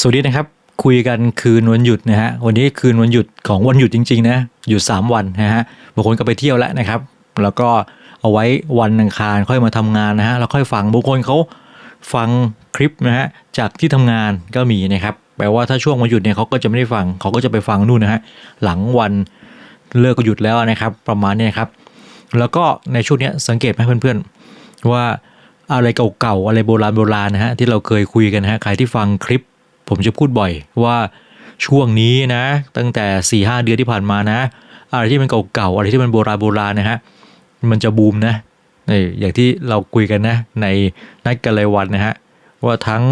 สวัสดีนะครับ คุยกันคืนวันหยุดนะฮะวันนี้คืนวันหยุดของวันหยุดจริงๆนะหยุด 3 วันนะฮะบางคนก็ไปเที่ยวแล้วนะครับ แล้วก็เอาไว้วันอังคารค่อยมาทำงานนะฮะแล้วค่อยฟังบางคนเขาฟังคลิปนะฮะจากที่ทำงานก็มีนะครับแปลว่าถ้าช่วงวันหยุดเนี่ยเขาก็จะไม่ได้ฟังเขาก็จะไปฟังนู่นนะฮะหลังวันเลิกก็หยุดแล้วนะครับ ประมาณเนี้ครับ แล้วก็ในช่วงนี้สังเกตไหมเพื่อนๆว่าอะไรเก่าๆอะไรโบราณโบราณนะฮะที่เราเคยคุยกันนะฮะใครที่ฟังคลิป ผมจะพูดบ่อยว่าช่วงนี้นะ ตั้งแต่4ี่หเดือนที่ผ่านมานะ อะไรที่มันเก่าๆอะไรที่มันโบราณโบราณนะฮะมันจะบูมนะนี่อย่างที่เราคุยกันนะ ในนัดกันเลยวันนะฮะว่าทั้ง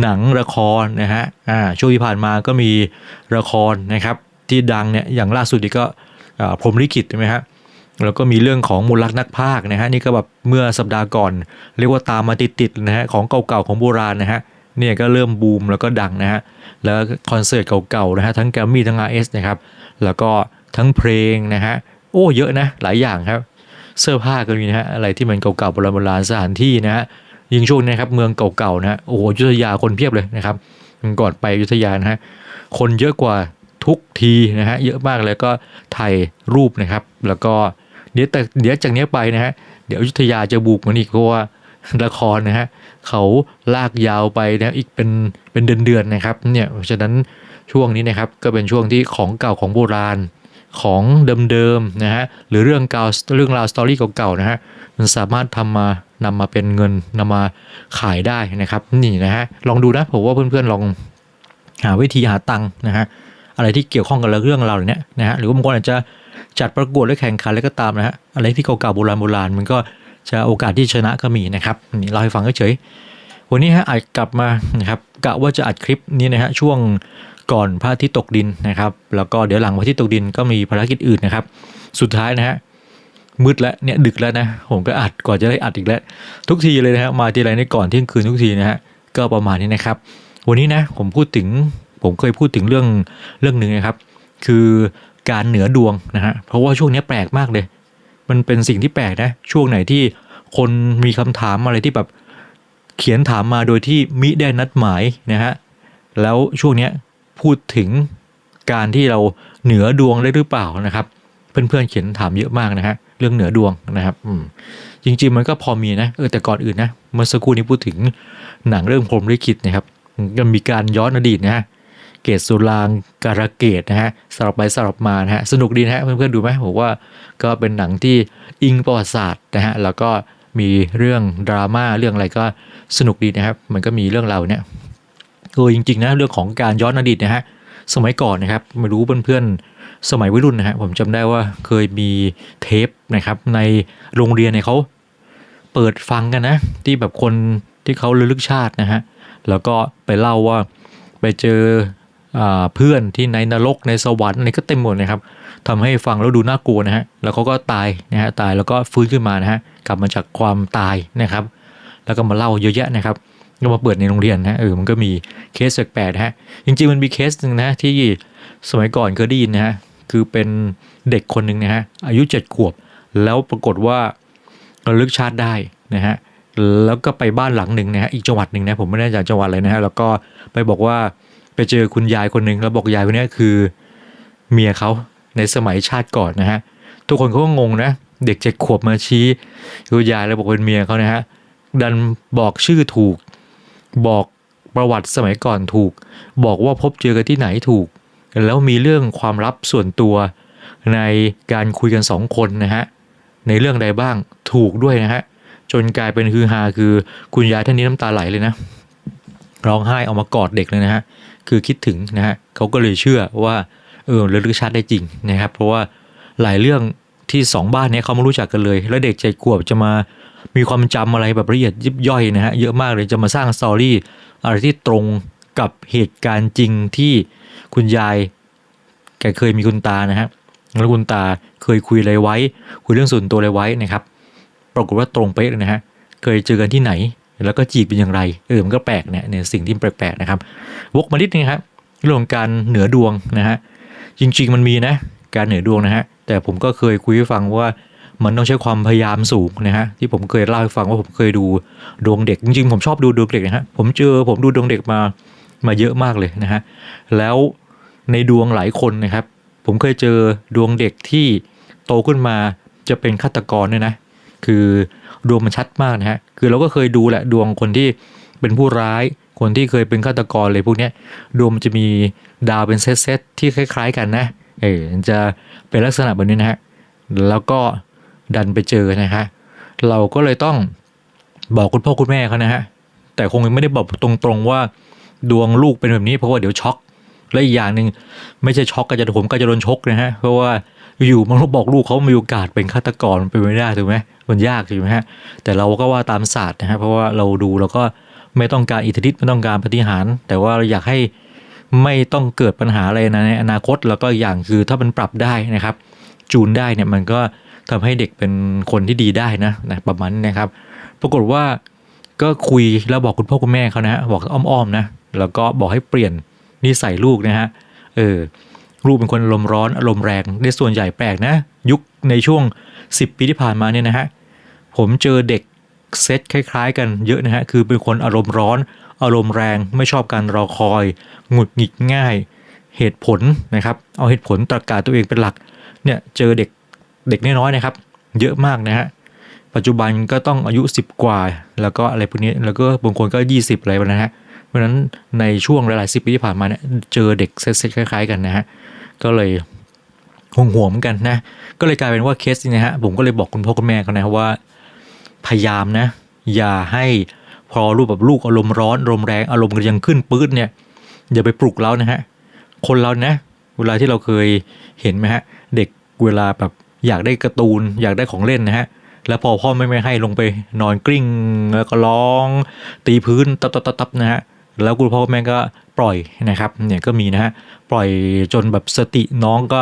หนังละครนะฮะอ่าช่วงที่ผ่านมาก็มีละครนะครับ ที่ดังเนี่ยอย่างล่าสุดนี่ก็พรหมลิขิตใช่ไหมฮะแล้วก็มีเรื่องของมูลรักนักพากนะฮะนี่ก็แบบเมื่อสัปดาห์ก่อน เรียกว่าตามมาติดๆนะฮะของเก่าๆของโบราณนะฮะ เนี่ยก็เริ่มบูมแล้วก็ดังนะฮะ แล้วคอนเสิร์ตเก่าๆนะฮะทั้งแกรมมี่ทั้ง RS นะครับ แล้วก็ทั้งเพลงนะฮะ โอ้เยอะนะ หลายอย่างครับ เสื้อผ้าก็มีนะฮะ อะไรที่มันเก่าๆโบราณโบราณสถานที่นะฮะ ยิงช่วงนี้ครับเมืองเก่าๆนะฮะ โอ้โหยุธยาคนเพียบเลยนะครับก่อนไปยุธยานะฮะ คนเยอะกว่าทุกทีนะฮะ เยอะมากเลยก็ถ่ายรูปนะครับ แล้วก็เดี๋ยวแต่เดี๋ยวจากนี้ไปนะฮะ เดี๋ยวยุธยาจะบุกมันอีกเพราะว่าละครนะฮะ เขาลากยาวไปนะอีกเป็นเป็นเดือนๆนะครับเนี่ยเพราะฉะนั้นช่วงนี้นะครับก็เป็นช่วงที่ของเก่าของโบราณของเดิมๆนะฮะหรือเรื่องเก่าเรื่องราวสตอรี่เก่าๆนะฮะมันสามารถทำมานำมาเป็นเงินนำมาขายได้นะครับนี่นะฮะลองดูนะผมว่าเพื่อนๆลองหาวิธีหาตังค์นะฮะอะไรที่เกี่ยวข้องกับเรื่องราวเหล่านี้นะฮะหรือบางคนอาจจะจัดประกวดหรือแข่งขันอะไรก็ตามนะฮะอะไรที่เก่าๆโบราณโบราณมันก็ จะโอกาสที่ชนะก็มีนะครับนี่เราให้ฟังเฉยๆวันนี้ฮะอัดกลับมานะครับกะว่าจะอัดคลิปนี้นะฮะช่วงก่อนพระอาทิตย์ตกดินนะครับ แล้วก็เดี๋ยวหลังพระอาทิตย์ตกดินก็มีภารกิจอื่นนะครับ สุดท้ายนะฮะมืดแล้วเนี่ยดึกแล้วนะผมก็อัดก่อนจะได้อัดอีกแล้ว ทุกทีเลยนะฮะมาทีไรในก่อนเที่ยงคืนทุกทีนะฮะก็ประมาณนี้นะครับ วันนี้นะผมพูดถึงผมเคยพูดถึงเรื่องเรื่องหนึ่งนะครับ คือการเหนือดวงนะฮะเพราะว่าช่วงนี้แปลกมากเลย มันเป็นสิ่งที่แปลกนะ ช่วงไหนที่คนมีคำถามอะไรที่แบบเขียนถามมาโดยที่มิได้นัดหมายนะฮะแล้วช่วงเนี้ยพูดถึงการที่เราเหนือดวงได้หรือเปล่านะครับ เพื่อนๆเขียนถามเยอะมากนะฮะเรื่องเหนือดวงนะครับอืมจริง ๆ มันก็พอมีนะเออแต่ก่อนอื่นนะเมื่อสักครู่นี้พูดถึงหนังเรื่องพรมลิขิตนะครับก็มีการย้อนอดีตนะฮะ เกตสุรางการะเกตนะฮะสลับไปสลับมานะฮะสนุกดีนะฮะเพื่อนๆดูไหมผมว่าก็เป็นหนังที่อิงประวัติศาสตร์นะฮะแล้วก็มีเรื่องดราม่าเรื่องอะไรก็สนุกดีนะครับ มันก็มีเรื่องเราเนี่ยเออจริงๆนะเรื่องของการย้อนอดีตนะฮะสมัยก่อนนะครับไม่รู้เพื่อนๆสมัยวัยรุ่นนะฮะผมจำได้ว่าเคยมีเทปนะครับ ในโรงเรียนเนี่ยเขาเปิดฟังกันนะ ที่แบบคนที่เขาลึกชาตินะฮะแล้วก็ไปเล่าว่าไปเจอ เพื่อนที่ในนรกในสวรรค์อะไรก็เต็มหมดนะครับทำให้ฟังแล้วดูน่ากลัวนะฮะแล้วเขาก็ตายนะฮะตายแล้วก็ฟื้นขึ้นมานะฮะกลับมาจากความตายนะครับ แล้วก็มาเล่าเยอะแยะนะครับก็มาเปิดในโรงเรียนนะเออมันก็มีเคสแปลกๆนะฮะจริงๆมันมีเคสหนึ่งนะที่สมัยก่อนเคยได้ยินนะฮะคือเป็นเด็กคนหนึ่งนะฮะอายุเจ็ดขวบ แล้วปรากฏว่าระลึกชาติได้นะฮะแล้วก็ไปบ้านหลังหนึ่งนะฮะอีกจังหวัดหนึ่งนะผมไม่แน่ใจจังหวัดอะไรนะฮะแล้วก็ไปบอกว่า ไปเจอคุณยายคนหนึ่งแล้วบอกยายคนนี้คือ เมียเขาในสมัยชาติก่อนนะฮะ ทุกคนเขาก็งงนะ เด็กเจ็ดขวบมาชี้คุณยายแล้วบอกเป็นเมียเขานะฮะ ดันบอกชื่อถูก บอกประวัติสมัยก่อนถูก บอกว่าพบเจอกันที่ไหนถูก แล้วมีเรื่องความลับส่วนตัวในการคุยกันสองคนนะฮะ ในเรื่องใดบ้างถูกด้วยนะฮะ จนกลายเป็นฮือฮาคือคุณยายท่านนี้น้ำตาไหลเลยนะร้องไห้เอามากอดเด็กเลยนะฮะ คือคิดถึงนะฮะเขาก็เลยเชื่อว่าเออระลึกชาติได้จริงนะครับ เพราะว่าหลายเรื่องที่สองบ้านเนี้ยเขาไม่รู้จักกันเลย แล้วเด็กเจ็ดขวบจะมามีความจำอะไรแบบละเอียดยิบย่อยนะฮะเยอะมากเลยจะมาสร้างสตอรี่อะไรที่ตรงกับเหตุการณ์จริงที่คุณยายแกเคยมีคุณตานะฮะแล้วคุณตาเคยคุยอะไรไว้ คุยเรื่องส่วนตัวอะไรไว้นะครับ ปรากฏว่าตรงเป๊ะเลยนะฮะเคยเจอกันที่ไหน แล้วก็จีบเป็นอย่างไรเออมันก็แปลกเนี่ยเนี่ยสิ่งที่แปลกๆนะครับ วกมานิดนึงครับเรื่องของการเหนือดวงนะฮะจริง ๆ มันมีนะการเหนือดวงนะฮะแต่ผมก็เคยคุยให้ฟังว่ามันต้องใช้ความพยายามสูงนะฮะที่ผมเคยเล่าให้ฟังว่าผมเคยดูดวงเด็ก จริงๆผมชอบดูดวงเด็กนะฮะผมเจอผมดูดวงเด็กมามาเยอะมากเลยนะฮะแล้วในดวงหลายคนนะครับ ผมเคยเจอดวงเด็กที่โตขึ้นมาจะเป็นฆาตกรเนี่ยนะ คือดวงมันชัดมากนะฮะ คือเราก็เคยดูแหละดวงคนที่เป็นผู้ร้ายคนที่เคยเป็นฆาตกรเลยพวกนี้ดวงมันจะมีดาวเป็นเซตๆที่คล้าย ๆ กันนะเออจะเป็นลักษณะแบบนี้นะฮะแล้วก็ดันไปเจอนะฮะเราก็เลยต้องบอกคุณพ่อคุณแม่เขานะฮะแต่คงไม่ได้บอกตรงๆว่าดวงลูกเป็นแบบนี้เพราะว่าเดี๋ยวช็อกและอีกอย่างหนึ่งไม่ใช่ช็อกก็จะผมก็จะโดนชกนะฮะเพราะว่า อยู่มันก็บอกลูกเขามีโอกาสเป็นฆาตกรเป็นไม่ได้ถูกไหมมันยากถูกไหมฮะแต่เราก็ว่าตามศาสตร์นะฮะเพราะว่าเราดูเราก็ไม่ต้องการอิทธิฤทธิ์ไม่ต้องการปฏิหาร แต่ว่าเราอยากให้ไม่ต้องเกิดปัญหาอะไรนะในอนาคตแล้วก็อย่างคือถ้ามันปรับได้นะครับ จูนได้เนี่ยมันก็ทำให้เด็กเป็นคนที่ดีได้นะนะประมาณนี้นะครับ ปรากฏว่าก็คุยแล้วบอกคุณพ่อคุณแม่เขานะฮะบอกอ้อมๆนะแล้วก็บอกให้เปลี่ยนนิสัยลูกนะฮะเออ ลูกเป็นคนอารมณ์ร้อนอารมณ์แรงในส่วนใหญ่แปลกนะ ยุคในช่วง 10 ปีที่ผ่านมาเนี่ยนะฮะผมเจอเด็กเซตคล้าย ๆ กันเยอะนะฮะคือเป็นคนอารมณ์ร้อน อารมณ์แรงไม่ชอบการรอคอยหงุดหงิดง่าย เหตุผลนะครับ เอาเหตุผลตรากาตัวเองเป็นหลักเนี่ยเจอเด็กเด็กน้อยๆนะครับ เยอะมากนะฮะปัจจุบันก็ต้องอายุ 10 กว่า แล้วก็อะไรพวกนี้แล้วก็บางคนก็ 20 อะไรแบบนะฮะ เพราะฉะนั้นในช่วงหลายๆสิบปีที่ผ่านมาเนี่ยเจอเด็กเซ็ตๆคล้ายๆ กันนะฮะก็เลยห่วงห่วงเหมือนกันนะก็เลยกลายเป็นว่าเคสนี้นะฮะผมก็เลยบอกคุณพ่อคุณแม่เขานะว่า พยายามนะ อย่าให้พอรูปแบบลูกอารมณ์ร้อนอารมณ์แรงอารมณ์ยังขึ้นปื๊ดเนี่ยอย่าไปปลุกเรานะฮะคนเรานะ เวลาที่เราเคยเห็นไหมฮะ เด็กเวลาแบบอยากได้การ์ตูน อยากได้ของเล่นนะฮะแล้วพอพ่อไม่ไม่ให้ลงไปนอนกลิ้ง แล้วก็ร้อง ตีพื้นตับตับตับตับนะฮะ แล้วคุณพ่อแม่ก็ปล่อยนะครับเนี่ยก็มีนะฮะปล่อยจนแบบสติน้องก็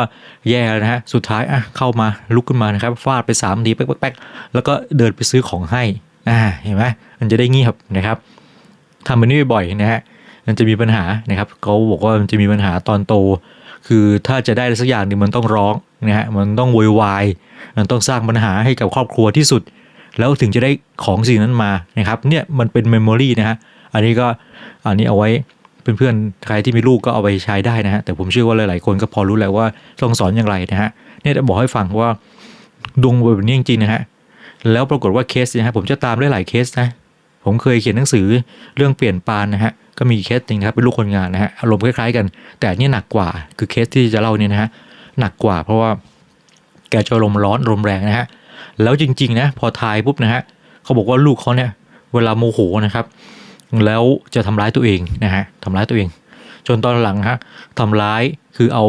แย่นะฮะสุดท้ายอะเข้ามาลุกขึ้นมานะครับฟาดไป3ามทีแป๊กแป๊กแล้วก็เดินไปซื้อของให้อ่าเห็นไหมมันจะได้เงียบนะครับทำแบบนี้บ่อยๆนะฮะมันจะมีปัญหานะครับเขาบอกว่ามันจะมีปัญหาตอนโต คือถ้าจะได้สักอย่างหนึ่งมันต้องร้องนะฮะมันต้องโวยวายมันต้องสร้างปัญหาให้กับครอบครัวที่สุด แล้วถึงจะได้ของสิ่งนั้นมานะครับเนี่ยมันเป็นเมมโมรีนะฮะ อันนี้ก็อันนี้เอาไว้เพื่อนๆ ใครที่มีลูกก็เอาไปใช้ได้นะฮะ แต่ผมเชื่อว่าหลายๆ คนก็พอรู้แล้วว่าต้องสอนอย่างไรนะฮะ เนี่ยจะบอกให้ฟังว่าดวงแบบนี้จริงๆนะฮะ แล้วปรากฏว่าเคสนะฮะผมจะตามได้หลายเคสนะ ผมเคยเขียนหนังสือเรื่องเปลี่ยนปานนะฮะ ก็มีเคสหนึ่งครับเป็นลูกคนงานนะฮะ อารมณ์คล้ายๆกัน แต่นี่หนักกว่า คือเคสที่จะเล่าเนี่ยนะฮะ หนักกว่าเพราะว่าแกจะอารมร้อนอารมแรงนะฮะ แล้วจริงๆนะพอทายปุ๊บนะฮะเขาบอกว่าลูกเขาเนี่ยเวลาโมโหนะครับ แล้วจะทำร้ายตัวเองนะฮะทำร้ายตัวเอง จนตอนหลังฮะทำร้ายคือเอา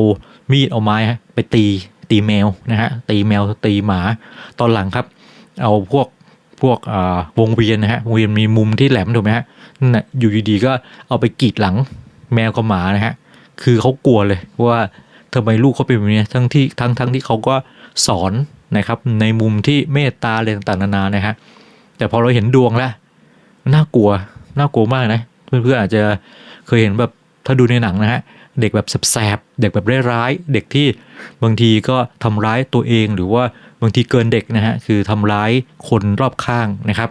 มีดเอาไม้ฮะไปตีตีแมวนะฮะตีแมวตีหมา ตอนหลังครับ เอาพวกพวกวงเวียนนะฮะวงเวียนมีมุมที่แหลมถูกไหมฮะนั่นนะอยู่ดีๆก็เอาไปกรีดหลังแมวกับหมานะฮะคือเขากลัวเลยว่าทำไมลูกเขาเป็นแบบนี้ทั้งที่ทั้งทั้งที่เขาก็สอนนะครับ ในมุมที่เมตตาอะไรต่างๆนานานะฮะแต่พอเราเห็นดวงแล้วน่ากลัว น่ากลัวมากนะ เพื่อนๆอาจจะเคยเห็นแบบถ้าดูในหนังนะฮะเด็กแบบแสบๆเด็กแบบร้ายๆเด็กที่บางทีก็ทำร้ายตัวเองหรือว่าบางทีเกินเด็กนะฮะคือทำร้ายคนรอบข้างนะครับ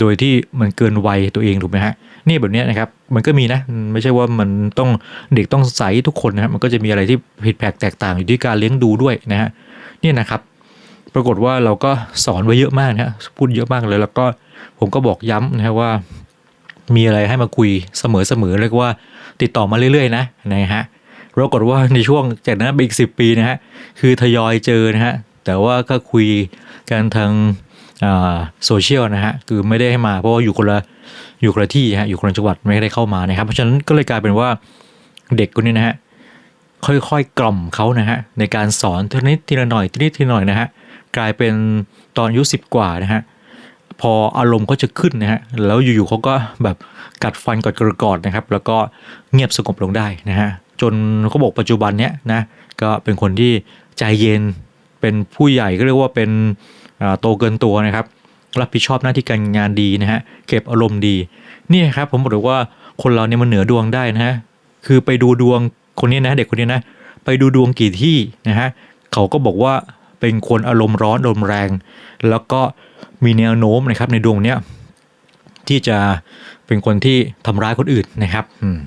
โดยที่มันเกินวัยตัวเองถูกไหมฮะนี่แบบเนี้ยนะครับมันก็มีนะไม่ใช่ว่ามันต้องเด็กต้องใสทุกคนนะฮะมันก็จะมีอะไรที่ผิดแผกแตกต่างอยู่ที่การเลี้ยงดูด้วยนะฮะนี่นะครับปรากฏว่าเราก็สอนไว้เยอะมากนะฮะพูดเยอะมากเลย แล้วก็ผมก็บอกย้ำนะฮะว่า มีอะไรให้มาคุยเสมอๆเรียกว่าติดต่อมาเรื่อยๆ นะนะฮะปรากฏว่าในช่วงจากนั้นไปอีกสิปีนะฮะคือทยอยเจอนะฮะแต่ว่าก็คุยกันทางโซเชียลนะฮะคือไม่ได้ให้มาเพราะว่าอยู่คนละอยู่คนละที่ฮะอยู่คนละจังหวัดไม่ได้เข้ามานะครับ เพราะฉะนั้นก็เลยกลายเป็นว่าเด็กคนนี้นะฮะค่อยๆกล่อมเขานะฮะในการสอนทีนิดทีละหน่อยทีนิดทีละหน่อยนะฮะกลายเป็นตอนอายุสิบกว่านะฮะ พออารมณ์เขาจะขึ้นนะฮะแล้วอยู่ๆเขาก็แบบกัดฟันกอดกระกอดนะครับ แล้วก็เงียบสงบลงได้นะฮะจนเขาบอกปัจจุบันเนี้ยนะก็เป็นคนที่ใจเย็นเป็นผู้ใหญ่ก็เรียกว่าเป็นโตเกินตัวนะครับ รับผิดชอบหน้าที่การงานดีนะฮะเก็บอารมณ์ดีนี่ครับผมบอกเลยว่าคนเราเนี่ยมันเหนือดวงได้นะฮะคือไปดูดวงคนนี้นะเด็กคนนี้นะไปดูดวงกี่ที่นะฮะเขาก็บอกว่าเป็นคนอารมณ์ร้อนอารมณ์แรง แล้วก็ มีแนวโน้มนะครับในดวงเนี้ยที่จะเป็นคนที่ทำร้ายคนอื่นนะครับ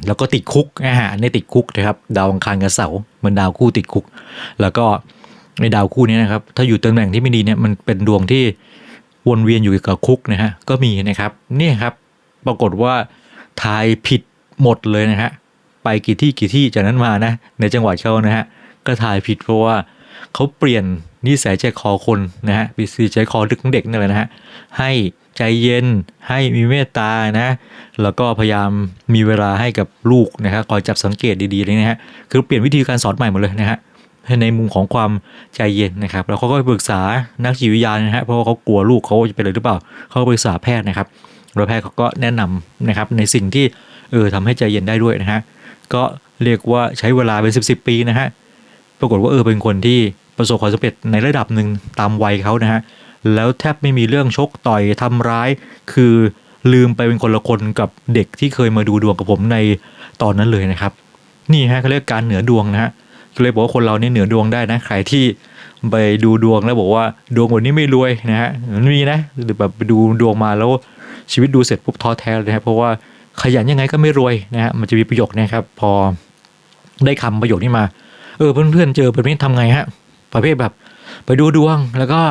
แล้วก็ติดคุกอาหารในติดคุกนะครับ ดาวอังคารกับเสาเหมันดาวคู่ติดคุก แล้วก็ในดาวคู่นี้นะครับ ถ้าอยู่ตำแหน่งที่ไม่ดีเนี่ยมันเป็นดวงที่วนเวียนอยู่กับคุกนะฮะก็มีนะครับนี่ครับปรากฏว่าทายผิดหมดเลยนะฮะไปกี่ที่กี่ที่จากนั้นมานะในจังหวัดเขานะฮะก็ทายผิดเพราะว่าเขาเปลี่ยน นิสัยใจคอคนนะฮะปีสีใจคอลึกของเด็กนั่นแหละนะฮะให้ใจเย็นให้มีเมตตานะแล้วก็พยายามมีเวลาให้กับลูกนะครับคอยจับสังเกตดีๆเลยนะฮะคือเปลี่ยนวิธีการสอนใหม่หมดเลยนะฮะในมุมของความใจเย็นนะครับแล้วเขาก็ไปปรึกษานักจิตวิทยานะฮะเพราะว่าเขากลัวลูกเขาจะเป็นอะไรหรือเปล่าเขาปรึกษาแพทย์นะครับแล้วแพทย์เขาก็แนะนำนะครับในสิ่งที่เออทำให้ใจเย็นได้ด้วยนะฮะก็เรียกว่าใช้เวลาเป็นสิบสิบปีนะฮะปรากฏว่าเออเป็นคนที่ ประสบความสำเร็จในระดับหนึ่งตามวัยเขานะฮะแล้วแทบไม่มีเรื่องชกต่อยทำร้าย คือลืมไปเป็นคนละคนกับเด็กที่เคยมาดูดวงกับผมในตอนนั้นเลยนะครับ นี่ฮะเขาเรียกการเหนือดวงนะฮะเลยบอกว่าคนเราเนี่ยเหนือดวงได้นะใครที่ไปดูดวงแล้วบอกว่าดวงวันนี้ไม่รวยนะฮะมันมีนะหรือแบบไปดูดวงมาแล้วชีวิตดูเสร็จปุ๊บท้อแท้เลยนะเพราะว่าขยันยังไงก็ไม่รวยนะฮะมันจะมีประโยคนะครับ พอได้คำประโยคนี้มา เออเพื่อนๆเจอแบบนี้ทำไงฮะ ประเภทแบบ ไปดูดวงแล้วก็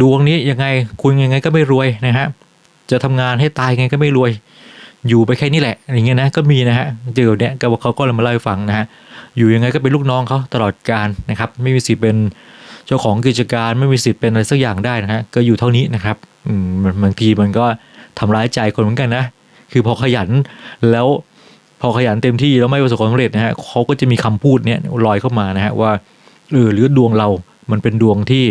ดวงนี้ยังไงคุณยังไงก็ไม่รวยนะฮะจะทำงานให้ตายยังไงก็ไม่รวย อยู่ไปแค่นี้แหละอย่างเงี้ยนะก็มีนะฮะเจอเนี่ยก็เขาก็เลยมาเล่าให้ฟังนะฮะอยู่ยังไงก็เป็นลูกน้องเขาตลอดการนะครับ ไม่มีสิทธิ์เป็นเจ้าของกิจการไม่มีสิทธิ์เป็นอะไรสักอย่างได้นะฮะก็อยู่เท่านี้นะครับอืมบางทีมันก็ทำร้ายใจคนเหมือนกันนะคือพอขยันแล้วพอขยันเต็มที่แล้วไม่ประสบความสำเร็จนะฮะเขาก็จะมีคำพูดเนี่ยลอยเข้ามานะฮะว่า เออหรือดวงเรา มันเป็นดวงที่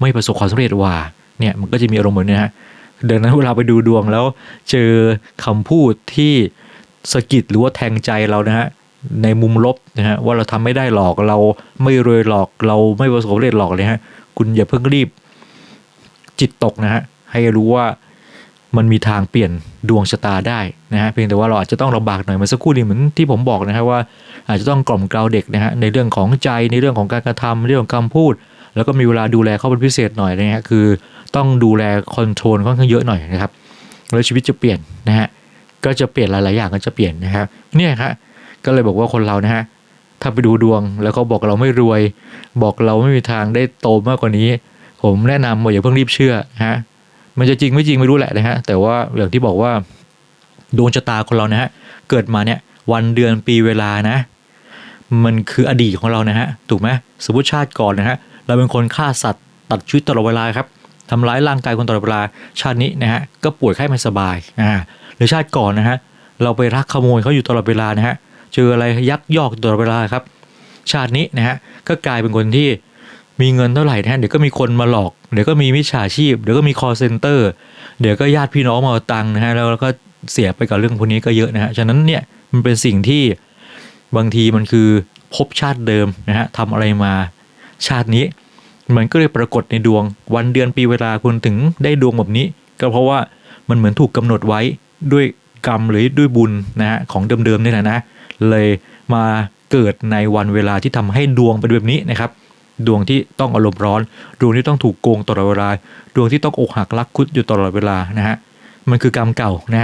ไม่ประสบความสำเร็จว่า เนี่ย มันก็จะมีอารมณ์แบบนี้นะฮะดังนั้นเวลาไปดูดวงแล้วเจอคำพูดที่สะกิดหรือว่าแทงใจเรานะฮะในมุมลบนะฮะว่าเราทำไม่ได้หรอกเราไม่รวยหรอกเราไม่ประสบความสำเร็จหรอกเลยฮะคุณอย่าเพิ่งรีบจิตตกนะฮะให้รู้ว่า มันมีทางเปลี่ยนดวงชะตาได้นะฮะเพียงแต่ว่าเราอาจจะต้องลำบากหน่อยเมื่อสักครู่นี้เหมือนที่ผมบอกนะฮะว่าอาจจะต้องกล่อมเกลาเด็กนะฮะในเรื่องของใจในเรื่องของการกระทำเรื่องของคำพูด แล้วก็มีเวลาดูแลเขาเป็นพิเศษหน่อยนะฮะคือต้องดูแลคอนโทรลค่อนข้างเยอะหน่อยนะครับแล้วชีวิตจะเปลี่ยนนะฮะก็จะเปลี่ยนหลายๆอย่างก็จะเปลี่ยนนะครับเนี่ยฮะก็เลยบอกว่าคนเรานะฮะถ้าไปดูดวงแล้วก็บอกเราไม่รวย บอกเราไม่มีทางได้โตมากกว่านี้ ผมแนะนำว่าอย่าเพิ่งรีบเชื่อนะฮะ มันจะจริงไม่จริงไม่รู้แหละนะฮะแต่ว่าอย่างที่บอกว่าดวงชะตาคนเรานะฮะเกิดมาเนี่ยวันเดือนปีเวลานะ มันคืออดีตของเรานะฮะถูกไหมสมมติชาติก่อนนะฮะเราเป็นคนฆ่าสัตว์ตัดชีวิตตลอดเวลาครับทำร้ายร่างกายคนตลอดเวลาชาตินี้นะฮะก็ป่วยไข้ไม่สบายอ่าหรือชาติก่อนนะฮะเราไปรักขโมยเขาอยู่ตลอดเวลานะฮะเจออะไรยักยอกตลอดเวลาครับ ชาตินี้นะฮะก็กลายเป็นคนที่ มีเงินเท่าไหร่นะฮะเดี๋ยวก็มีคนมาหลอก เดี๋ยวก็มีมิจฉาชีพ เดี๋ยวก็มี call center เดี๋ยวก็ญาติพี่น้องมาเอาตังค์นะฮะแล้วก็เสียไปกับเรื่องพวกนี้ก็เยอะนะฮะฉะนั้นเนี่ยมันเป็นสิ่งที่บางทีมันคือภพชาติเดิมนะฮะทำอะไรมาชาตินี้ มันก็เลยปรากฏในดวงวันเดือนปีเวลาคุณถึงได้ดวงแบบนี้ ก็เพราะว่ามันเหมือนถูกกำหนดไว้ด้วยกรรมหรือด้วยบุญนะฮะของเดิมๆนี่แหละนะเลยมาเกิดในวันเวลาที่ทำให้ดวงเป็นแบบนี้นะครับ ดวงที่ต้องอารมณ์ร้อน ดวงที่ต้องถูกโกงตลอดเวลา ดวงที่ต้องอกหักรักคุดอยู่ตลอดเวลานะฮะมันคือกรรมเก่านะ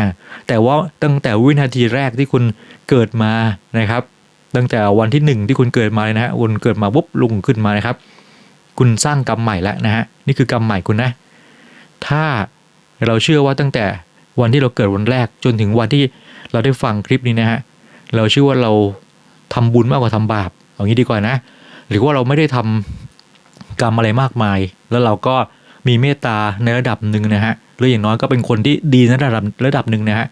แต่ว่าตั้งแต่วินาทีแรกที่คุณเกิดมานะครับ ตั้งแต่วันที่หนึ่งที่คุณเกิดมาเลยนะฮะคุณเกิดมาปุ๊บลุงขึ้นมานะครับ คุณสร้างกรรมใหม่แล้วนะฮะนี่คือกรรมใหม่คุณนะ ถ้าเราเชื่อว่าตั้งแต่วันที่เราเกิดวันแรกจนถึงวันที่เราได้ฟังคลิปนี้นะฮะเราเชื่อว่าเราทำบุญมากกว่าทำบาปเอางี้ดีกว่านะ หรือว่าเราไม่ได้ทำกรรมอะไรมากมาย แล้วเราก็มีเมตตาในระดับหนึ่งนะฮะหรืออย่างน้อยก็เป็นคนที่ดีในระดับระดับหนึ่งนะฮะ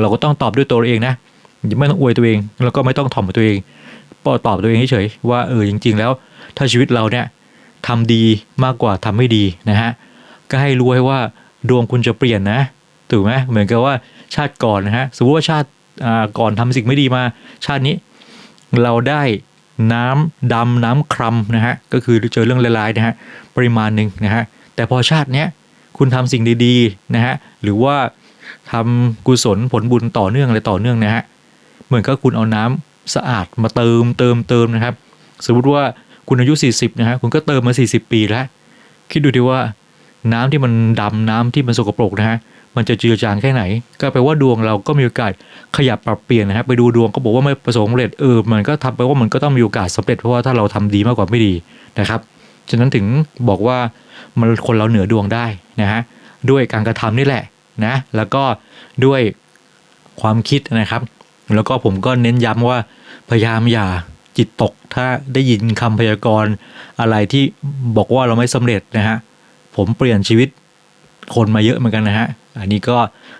เราก็ต้องตอบด้วยตัวเองนะไม่ต้องอวยตัวเอง แล้วก็ไม่ต้องถ่อมตัวเองปตอบตัวเองเฉยๆว่าเออจริง ๆ แล้วถ้าชีวิตเราเนี่ยทำดีมากกว่าทำไม่ดีนะฮะก็ให้รู้ไว้ว่าดวงคุณจะเปลี่ยนนะถูกไหมเหมือนกับว่าชาติก่อนนะฮะสมมติว่าชาติก่อนทำสิ่งไม่ดีมา ชาตินี้ เราได้ น้ำดำน้ำครำนะฮะก็คือเจอเรื่องร้ายๆนะฮะปริมาณหนึ่งนะฮะแต่พอชาติเนี้ยคุณทำสิ่งดีๆนะฮะหรือว่าทำกุศลผลบุญต่อเนื่องอะไรต่อเนื่องนะฮะเหมือนกับคุณเอาน้ำสะอาดมาเติมเติมเติมนะครับ สมมติว่าคุณอายุ 40นะฮะคุณก็เติมมา 40 ปีแล้ว คิดดูดิว่าน้ำที่มันดำน้ำที่มันสกปรกนะฮะ มันจะเจือจางแค่ไหน ก็แปลว่าดวงเราก็มีโอกาสขยับปรับเปลี่ยนนะครับไปดูดวงก็บอกว่าไม่ประสบความสำเร็จเออมันก็ทำไปว่ามันก็ต้องมีโอกาสสำเร็จเพราะว่าถ้าเราทำดีมากกว่าไม่ดีนะครับฉะนั้นถึงบอกว่ามันคนเราเหนือดวงได้นะฮะด้วยการกระทำนี่แหละนะแล้วก็ด้วยความคิดนะครับ แล้วก็ผมก็เน้นย้ำว่าพยายามอย่าจิตตก ถ้าได้ยินคำพยากรณ์อะไรที่บอกว่าเราไม่สำเร็จนะฮะผมเปลี่ยนชีวิตคนมาเยอะเหมือนกันนะฮะ อันนี้ก็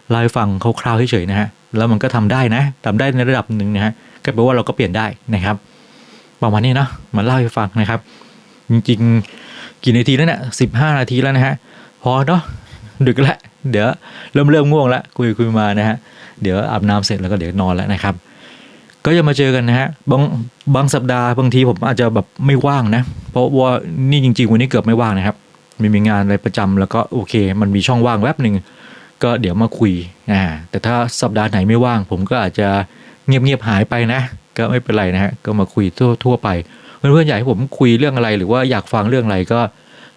เล่าให้ฟังคร่าวๆเฉยๆนะฮะแล้วมันก็ทำได้นะทำได้ในระดับหนึ่งนะฮะก็แปลว่าเราก็เปลี่ยนได้นะครับประมาณนี้เนาะมาเล่าให้ฟังนะครับ จริงๆกี่นาทีแล้วเนี่ยสิบห้านาทีแล้วนะฮะพอเนาะดึกแล้วเดี๋ยวเริ่มเริ่มง่วงแล้วคุยคุยมานะฮะเดี๋ยวอาบน้ำเสร็จแล้วก็เดี๋ยวนอนแล้วนะครับ ก็จะมาเจอกันนะฮะบางบางสัปดาห์บางทีผมอาจจะแบบไม่ว่างนะ เพราะว่านี่จริง ๆ วันนี้เกือบไม่ว่างนะครับ มีมีงานอะไรประจำแล้วก็โอเค มันมีช่องว่างแวบหนึ่ง ก็เดี๋ยวมาคุยอ่าแต่ถ้าสัปดาห์ไหนไม่ว่าง ผมก็อาจจะเงียบๆหายไปนะ ก็ไม่เป็นไรนะฮะก็มาคุยทั่วทั่วไปเพื่อนๆอยากให้ผมคุยเรื่องอะไร หรือว่าอยากฟังเรื่องอะไรก็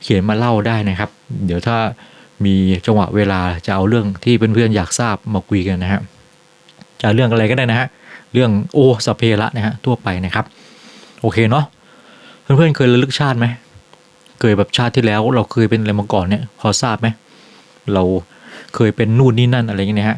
เขียนมาเล่าได้นะครับ เดี๋ยวถ้ามีจังหวะเวลาจะเอาเรื่องที่เพื่อนๆอยากทราบมาคุยกันนะฮะจะเรื่องอะไรก็ได้นะฮะเรื่องโอสเพละนะฮะทั่วไปนะครับ โอเคเนาะเพื่อนๆเคยระลึกชาติไหมเคยแบบชาติที่แล้วเราเคยเป็นอะไรมาก่อนเนี่ย พอทราบไหมเรา เคยเป็นนู่นนี่นั่นอะไรอย่างเงี้ยฮะ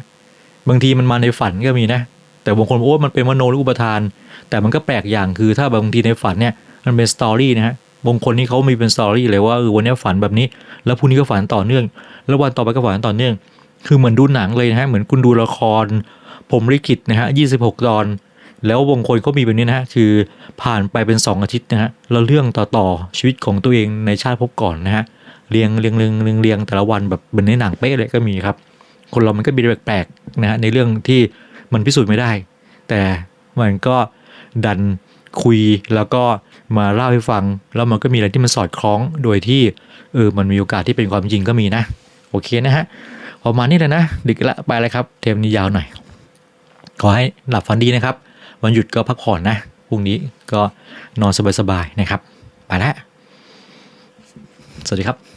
บางทีมันมาในฝันก็มีนะ แต่บางคนบอกว่ามันเป็นมโนหรืออุปทาน แต่มันก็แปลกอย่างคือถ้าบางทีในฝันเนี่ยมันเป็นสตอรี่นะฮะบางคนนี่เขามีเป็นสตอรี่เลยว่าเออวันนี้ฝันแบบนี้ แล้วพรุ่งนี้ก็ฝันต่อเนื่อง แล้ววันต่อไปก็ฝันต่อเนื่อง คือเหมือนดูหนังเลยนะฮะเหมือนคุณดูละคร ผมลิขิตนะฮะยี่สิบหกตอน แล้วบางคนก็มีแบบนี้นะฮะคือผ่านไปเป็น 2 อาทิตย์นะฮะแล้วเรื่องต่อต่อชีวิตของตัวเองในชาติภพก่อนนะฮะ เรียงเรียงเรียงเรียงเรียงแต่ละวันแบบเหมือนในหนังเป๊ะเลยก็มีครับ คนเรามันก็มีแปลกๆนะฮะในเรื่องที่มันพิสูจน์ไม่ได้ แต่มันก็ดันคุยแล้วก็มาเล่าให้ฟัง แล้วมันก็มีอะไรที่มันสอดคล้องโดยที่เออมันมีโอกาสที่เป็นความจริงก็มีนะโอเคนะฮะประมาณนี้เลยนะดึกละไปเลยครับ เทมนี้ยาวหน่อยขอให้หลับฝันดีนะครับ วันหยุดก็พักผ่อนนะพรุ่งนี้ก็นอนสบายๆนะครับ ไปแล้วสวัสดีครับ